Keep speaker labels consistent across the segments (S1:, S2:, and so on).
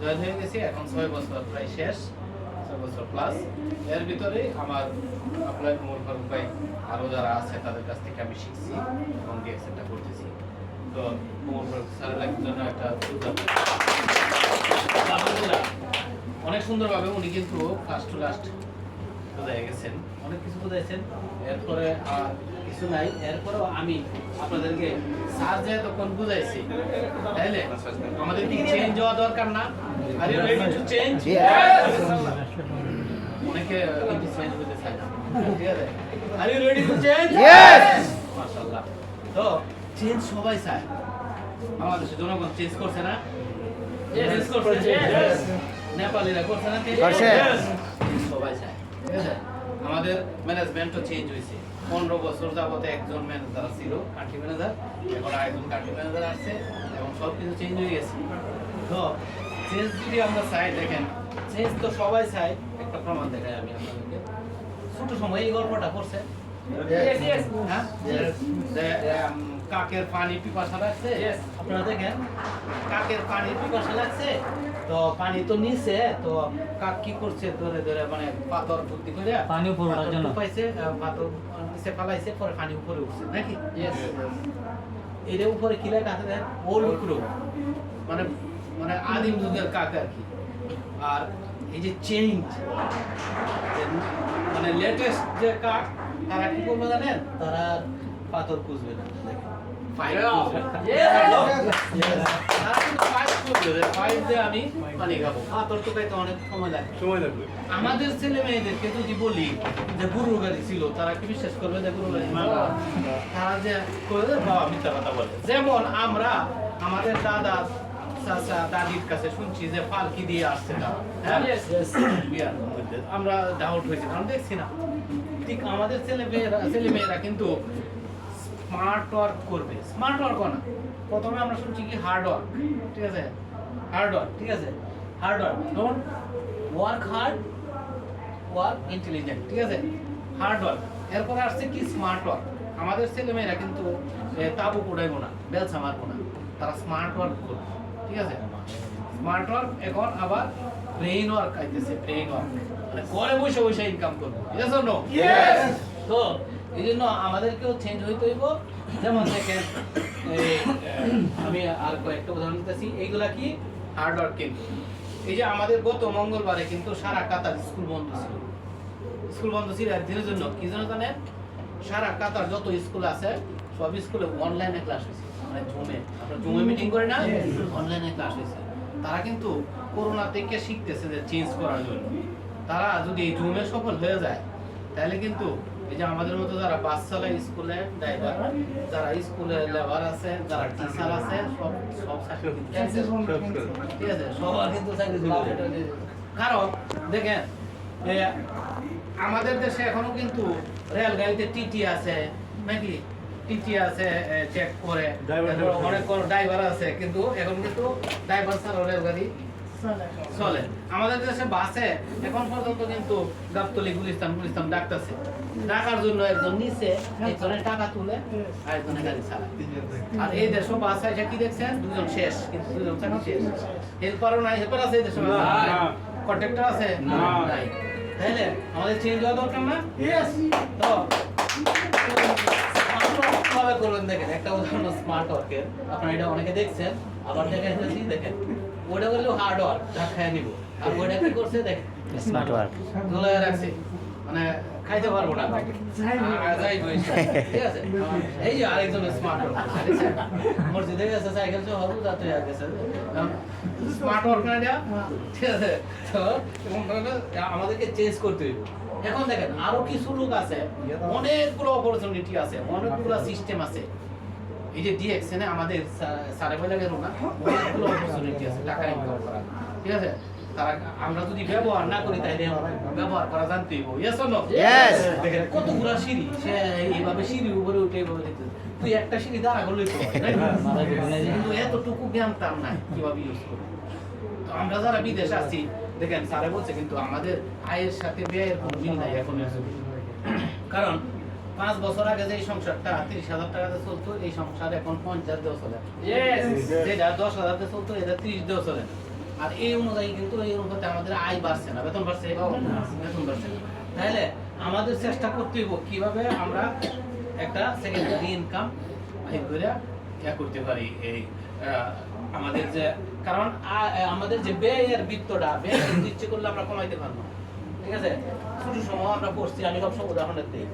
S1: Join হয়ে গেছি, এখন ছয় বছর প্রায় শেষ, ছয় বছর প্লাস এর ভিতরে আমার আপনার মোর ফারুক ভাই আরও যারা আছে তাদের কাছ থেকে আমি শিখছি এবং ডিএক্সেনটা করতেছি। তো মোর ফারুক স্যারের জন্য একটা অনেক সুন্দরভাবে উনি কিন্তু ফার্স্ট টু লাস্ট বোঝাই গেছেন অনেক কিছু বোঝাইছেন। এরপরে আর কিছু নাই। এরপরেও আমি আপনাদেরকে স্যার যে তখন বুঝাইছি তাইলে আমাদের কি চেঞ্জ হওয়া দরকার না? Are you ready to change অনেকে কিন্তু চেঞ্জ হতে চায় না। ঠিক আছে? Are you ready to change
S2: Yes!
S1: মাশাআল্লাহ। তো চেঞ্জ সবাই চায়। আমাদের জনগণ চেঞ্জ করছে না? চেঞ্জ করছে নেপালিরা করছে না?
S2: করছে।
S1: সবাই চায়। ঠিক আছে আমাদের ম্যানেজমেন্টও চেঞ্জ হয়েছে। পনেরো বছর যাবতে একজন ম্যানেজার ছিল কান্ট্রি ম্যানেজার এখন আরেকজন কান্ট্রি ম্যানেজার আসছে এবং সব কিছু চেঞ্জ হয়ে গেছে। তো চেঞ্জ যদি আমরা চাই দেখেন চেঞ্জ তো সবাই চাই একটা প্রমাণ দেখাই আমি আপনাদেরকে। ছোট সময় এই গল্পটা করছে। হ্যাঁ? কাকের পানি পিপাসা লাগছে? আপনারা দেখেন কাকের পানি পিপাসা লাগছে। তো পানি তো নিচে তো কাক কি করছে ধরে ধরে মানে পাথর ভর্তি করে
S3: পানি উপরে ওঠার জন্য।
S1: পাইছে পাথর নিচে ফালাইছে পরে পানি উপরে উঠছে নাকি? এটা উপরে কি লেখা আছে দেখেন? ওল্ড ক্রো মানে মানে আদিম যুগের কাক আর কি। আর এই যে চেঞ্জ মানে লেটেস্ট যে কাক তারা কি করবে জানেন? তারা পাথর খুঁজবে না Fight আমাদের ছেলে মেয়েদেরকে যদি বলি যে গরুর গাড়ি ছিল তারা কি বিশ্বাস করবে যে গাড়ি? তারা যে বাবা মিথ্যা কথা বলে। যেমন আমরা আমাদের দাদা চাচা দাদির কাছে শুনছি যে পালকি দিয়ে আসছে হ্যাঁ? আমরা ডাউট হয়েছে কারণ দেখছি না। ঠিক আমাদের ছেলে মেয়েরা ছেলে মেয়েরা কিন্তু স্মার্ট ওয়ার্ক করবে। স্মার্ট ওয়ার্ক না। প্রথমে আমরা শুনছি কি হার্ড ওয়ার্ক ঠিক আছে? হার্ড ওয়ার্ক ঠিক আছে? হার্ড ওয়ার্ক যেমন ওয়ার্ক হার্ড ওয়ার্ক ইন্টেলিজেন্ট ঠিক আছে? Hard work. এরপরে আসছে কি স্মার্ট ওয়ার্ক? আমাদের ছেলেমেয়েরা কিন্তু তাবু পোড়াইবো না বেলসা মারবো না। তারা স্মার্ট ওয়ার্ক করবে ঠিক আছে? স্মার্ট ওয়ার্ক এখন আবার ব্রেইন ওয়ার্ক আইতেছে ব্রেইন ওয়ার্ক। মানে ঘরে বসে বসে ইনকাম করব ঠিক আছে নো তো এই জন্য আমাদেরকেও চেঞ্জ হইতে হইব। যেমন দেখেন আমি আর কয়েকটা উদাহরণ দিতেছি। এইগুলা কি? হার্ড ওয়ার্ক কিন্তু এই যে আমাদের গত মঙ্গলবারে কিন্তু সারা কাতার স্কুল বন্ধ ছিল। স্কুল বন্ধ ছিল একদিনের জন্য। কি জন্য জানেন? সারা কাতার যত স্কুল আছে সব স্কুলে অনলাইনে ক্লাস হয়েছে। মানে জুমে। আমরা জুমে মিটিং করে না? অনলাইনে ক্লাস হয়েছে। তারা কিন্তু করোনা থেকে শিখতেছে যে চেঞ্জ করার জন্য। তারা যদি এই জুমে সফল হয়ে যায় তাহলে কিন্তু এই যে আমাদের মতো যারা স্কুলে ড্রাইভার যারা স্কুলে লেবার আছে যারা টিচার আছে সব সব চাকরি ঠিক আছে সবার কিন্তু চাকরি কারণ দেখেন আমাদের দেশে এখনও কিন্তু রেলগাড়িতে টিটি আছে নাকি? টিটি আছে চেক করে। অনেক ড্রাইভার আছে কিন্তু এখন কিন্তু ড্রাইভার ছাড়া রেলগাড়ি চলে। আমাদের দেশে বাসে এখন পর্যন্ত কিন্তু গাবতলি গুলিস্তান গুলিস্তান ডাকতেছে। ডাকার জন্য একজন নিচে একজনে টাকা তুলে আর একজনে গাড়ি চালায়। আর এই দেশে বাস আছে কি দেখছেন? দুজন শেষ কিন্তু দুজন চাকরি শেষ। হেল্পারও নাই হেল্পার আছে এই দেশে কন্ট্রাক্টর আছে?
S4: না।
S1: নাই। তাহলে আমাদের চেঞ্জ হওয়া দরকার না? তো করবেন দেখেন? একটা উদাহরণ স্মার্ট ওয়ার্কের আপনারা এটা অনেকে দেখছেন। আবার দেখেন দেখেন ওটা হলো হার্ড ওয়ার্ক যা খায় নিব। আর ওটা কি করছে দেখেন।
S2: স্মার্ট ওয়ার্ক
S1: ঝুলাই রাখছে। মানে খাইতে পারব না। ঠিক আছে? এই যে আরেকজন স্মার্ট ওয়ার্ক মসজিদে গেছে সাইকেল সহ যাতে গেছে। স্মার্ট ওয়ার্ক না যা। ঠিক আছে? তো আমাদেরকে চেঞ্জ করতে হইব। এখন দেখেন আরও কিছু লোক আছে অনেকগুলো অপরচুনিটি আছে অনেকগুলো সিস্টেম আছে। এই যে আমাদের না অনেকগুলো অপরচুনিটি আছে টাকা ইনকাম করার। ঠিক আছে? তারা আমরা যদি ব্যবহার না করি তাহলে ব্যবহার করা জানতে হইব। Yes or no! দেখেন কতগুলো সিঁড়ি সে এইভাবে সিঁড়ির উপরে উঠে এইভাবে দেখতে তুই একটা সিঁড়ি দাঁড়া করলেই তো হয়, তাই না? কিন্তু এতটুকু জ্ঞান তার নাই কীভাবে ইউজ করব। তো আমরা যারা বিদেশে আছি দেখেন স্যারে বলছে কিন্তু আমাদের আয়ের সাথে ব্যয়ের কোনো মিল নাই এখন কারণ পাঁচ বছর আগে যে সংসারটা তিরিশ হাজার টাকাতে চলতো এই সংসার এখন পঞ্চাশ দেওয়া চলে যেটা দশ হাজার চলতো এটা ত্রিশ দেওয়া চলে না। আর এই অনুযায়ী কিন্তু এই অনুপাতে আমাদের আয় বাড়ছে না বেতন বাড়ছে বেতন বাড়ছে তাহলে আমাদের চেষ্টা করতে হইব কীভাবে আমরা একটা সেকেন্ডারি ইনকাম ইয়া করতে পারি এই আমাদের যে কারণ আমাদের যে ব্যয়ের বৃত্তটা ব্যয় ইচ্ছে করলে আমরা কমাইতে পারব। ঠিক আছে? ছোট সময় আমরা করছি আমি সব সময় উদাহরণ দিই।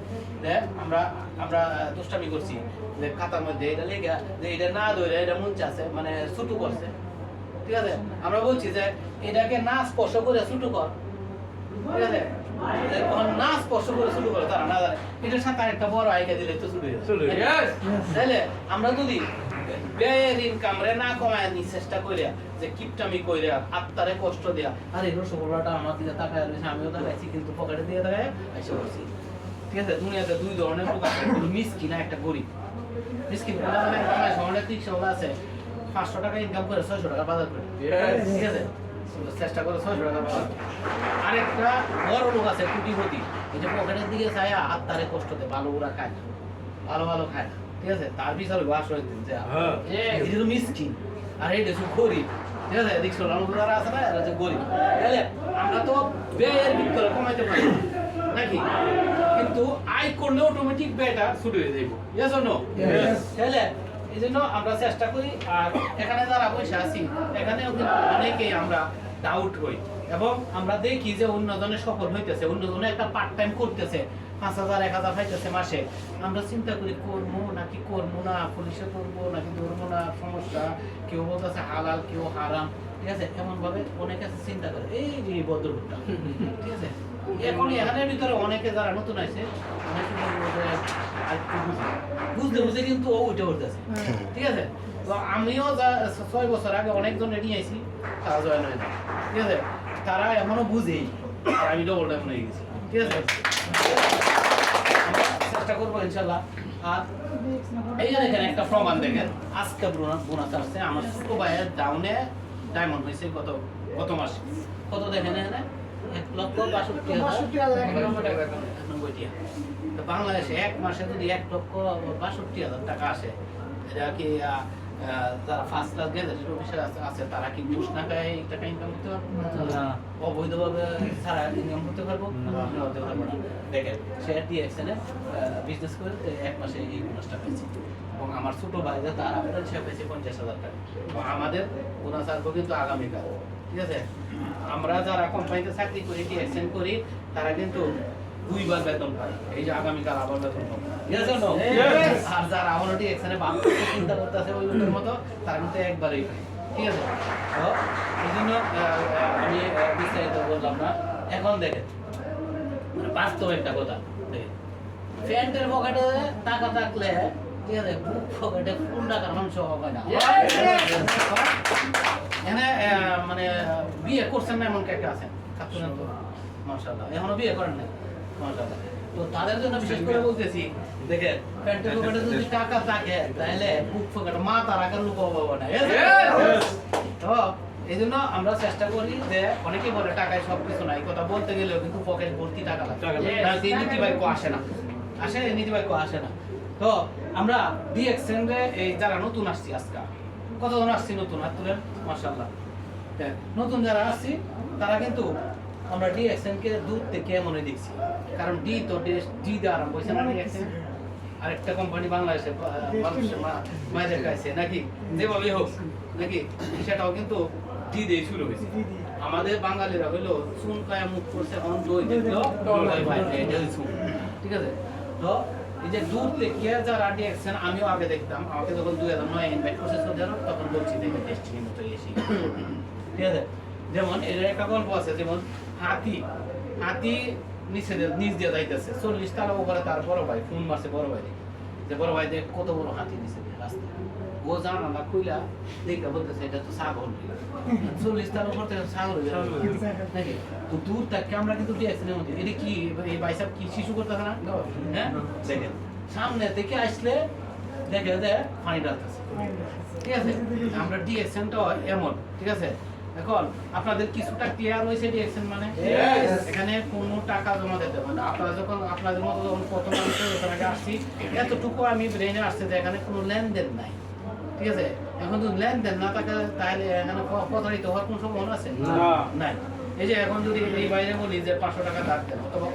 S1: যে আমরা আমরা দুষ্টামি করছি যে খাতার মধ্যে এটা লেগে যে এটা না ধরে এটা মন চাচ্ছে মানে ছোট করছে। ঠিক আছে? আমরা বলছি যে এটাকে না স্পর্শ করে ছোট কর। ঠিক আছে? না স্পর্শ করে শুরু করে তারা না জানে। এটার সাথে আরেকটা বড় আইকা দিলে তো শুরু হয়ে যাবে। আমরা যদি ব্যয়ের ইনকাম রে না কমায় নি চেষ্টা কইরা যে কিপটামি কইরা আত্মারে কষ্ট দেয়া আরে আমার দিকে তাকায় আমিও তাকাইছি কিন্তু পকেটে দিয়ে তাকায় বলছি ঠিক আছে দুনিয়াতে দুই ধরনের লোক আছে মিসকিন আর একটা গরিব মিসকিনগুলো মানে রিক্সাওয়ালা আছে পাঁচশো টাকা ইনকাম করে ছয়শো টাকা বাজার করে ঠিক আছে চেষ্টা করে ছয়শো টাকা বাজার। আরেকটা বড় লোক আছে কোটিপতি এই যে পকেটের দিকে চায় আত্মারে কষ্ট দেয় ভালো ওরা খায় ভালো ভালো খায় না ঠিক আছে? তার বিচার বাস হয়ে দিন যে
S2: হ্যাঁ।
S1: এই যে মিসকিন আর গরিব। ঠিক আছে? যারা আছে না এরা হচ্ছে গরিব। তাহলে আমরা তো ব্যয়ের কমাইতে পারি। নাকি? কিন্তু আয় করলে অটোমেটিক ব্যয়টা শুরু হয়ে যাইব। ইয়েস অর নো তাহলে এই জন্য আমরা চেষ্টা করি আর এখানে যারা বসে আছি এখানেও কিন্তু অনেকেই আমরা ডাউট হই। এবং আমরা দেখি যে অন্য অন্যজনে সফল হইতেছে অন্য অন্যজনে একটা পার্ট টাইম করতেছে। পাঁচ হাজার এক হাজার পাইতেছে মাসে। আমরা চিন্তা করি করব নাকি করব না? পুলিশে করব নাকি ধরবো না? সমস্যা। কেউ বলতেছে হালাল কেউ হারাম। ঠিক আছে? এমন ভাবে অনেকে আছে চিন্তা করে এই যে ভদ্রলোকটা। ঠিক আছে? এখন এখানের ভিতরে অনেকে যারা নতুন আছে অনেকে বুঝতে বুঝতে কিন্তু ও উঠে উঠতেছে ঠিক আছে? তো আমিও যা ছয় বছর আগে অনেকজন রেডি আইছি তারা জয়েন হয় না ঠিক আছে? তারা এখনও বুঝেই। আর আমি ডবল টাইম হয়ে গেছি। ঠিক আছে? চেষ্টা করব ইনশাল্লাহ। আর এইখানে এখানে একটা প্রমাণ দেখেন। আজকে বোনাস আসছে। আমার ছোট ভাইয়ের ডাউনে ডায়মন্ড হয়েছে গত গত মাসে। কত দেখেন এখানে? এক লক্ষ বাষট্টি হাজার বাংলাদেশে এক মাসে যদি এক লক্ষ বাষট্টি হাজার টাকা আসে এটা কি যারা ফার্স্ট ক্লাস অফিসার আছে তারা কি ঘুষ না খায় টাকা ইনকাম করতে পারবে?
S2: না।
S1: অবৈধভাবে ইনকাম করতে পারব? হতে পারব না। দেখেন শেয়ার দিয়ে বিজনেস করে এক মাসে এই বোনাসটা পেয়েছি। এবং আমার ছোট ভাই যে তার আপনার সে পেয়েছে পঞ্চাশ হাজার টাকা। এবং আমাদের বোনাস আসব কিন্তু আগামীকাল। ঠিক আছে? আমরা যারা কোম্পানিতে চাকরি করি টিএক্সএন করি তারা কিন্তু দুইবার বেতন পায়। এই যে আগামীকাল আবার বেতন পাবো. আর যারা আমার করতে চিন্তা করতেছে ওই লোকের মতো তারা কিন্তু একবারই পায়। ঠিক আছে? তো এই জন্য আমি বিস্তারিত বললাম না। এখন দেখেন মানে বাস্তব একটা কথা। দেখেন প্যান্টের পকেটে টাকা থাকলে ঠিক আছে বুক পকেটে কোন টাকার মাংস হবে না। এখানে আহ, মানে বিয়ে করছেন না এমন কে কে আছেন মাশাআল্লাহ। এখনও বিয়ে করেন মাশাআল্লাহ তো তাদের জন্য বিশেষ করে বলতেছি দেখে প্যান্টের পকেটে যদি টাকা থাকে তাহলে বুক পকেটে মা তারা কেন লুকাবো না। তো এই জন্য আমরা চেষ্টা করি যে অনেকে বলে টাকায় সব কিছু নাই কথা বলতে গেলেও কিন্তু পকেট ভর্তি টাকা লাগে।
S2: টাকা
S1: এই আসে না। আসে না। তো আমরা ডি এক্সচেঞ্জে এই যারা নতুন আসছি আজকে কতজন আসছি নতুন? হাত তুলেন মাশাআল্লাহ। হ্যাঁ, নতুন যারা আসছি তারা কিন্তু আমরা ডি এক্সচেঞ্জকে দূর থেকে মনে দেখছি। কারণ ডি তো ডি দিয়ে আরম্ভ হয়েছে না ডি আরেকটা কোম্পানি বাংলাদেশে মায়েদের কাছে নাকি? যেভাবে হোক নাকি? সেটাও কিন্তু ডি দিয়ে শুরু হয়েছে। আমাদের বাঙালিরা হইল চুন কায়া মুখ করছে এখন দই দেখল। ঠিক আছে? তো এই যে দূর থেকে যারা দেখছেন আমিও আগে দেখতাম। আমাকে যখন দুই হাজার নয় ইনভাইট করছে তখন বলছি দেখে টেস্টিং মতো এসে ঠিক আছে? যেমন এর একটা গল্প আছে, যেমন হাতি হাতি নিচে দিয়ে- নিচ দিয়ে যাইতেছে। চল্লিশ তালা উপরে তার বড় ভাই, ফোন মারছে বড় ভাই যে বড় ভাই দেখ, কত বড় হাতি নিচে দিয়ে রাস্তায় ও জানা না খুইলা দেখে বলতেছে, এটা তো ছাগল চল্লিশ তার উপর থেকে ছাগল তো দূর থেকে আমরা কিন্তু ডিএক্সেনের মধ্যে এটা কি, এই বাইসাব কি শিশু করতেছে না? হ্যাঁ? দেখেন। সামনে থেকে আসলে দেখে যে পানি ডালতেছে ঠিক আছে? আমরা ডিএক্সেনটা এমন, ঠিক আছে? এখন আপনাদের কিছুটা ক্লিয়ার হয়েছে মানে? এখানে কোনো টাকা জমা দিতে হবে না। আপনারা যখন আপনাদের মতো যখন প্রথম ওখানে আসছি এতটুকু আমি ব্রেনে আসছে যে এখানে কোনো লেনদেন নাই। ঠিক আছে? এখন যদি লেনদেন না থাকে তাহলে এখানে প্রতারিত হওয়ার কোনো সম্ভাবনা আছে। নাই। এই যে এখন যদি এই বাইরে বলি যে পাঁচশো টাকা ধার দেন অথবা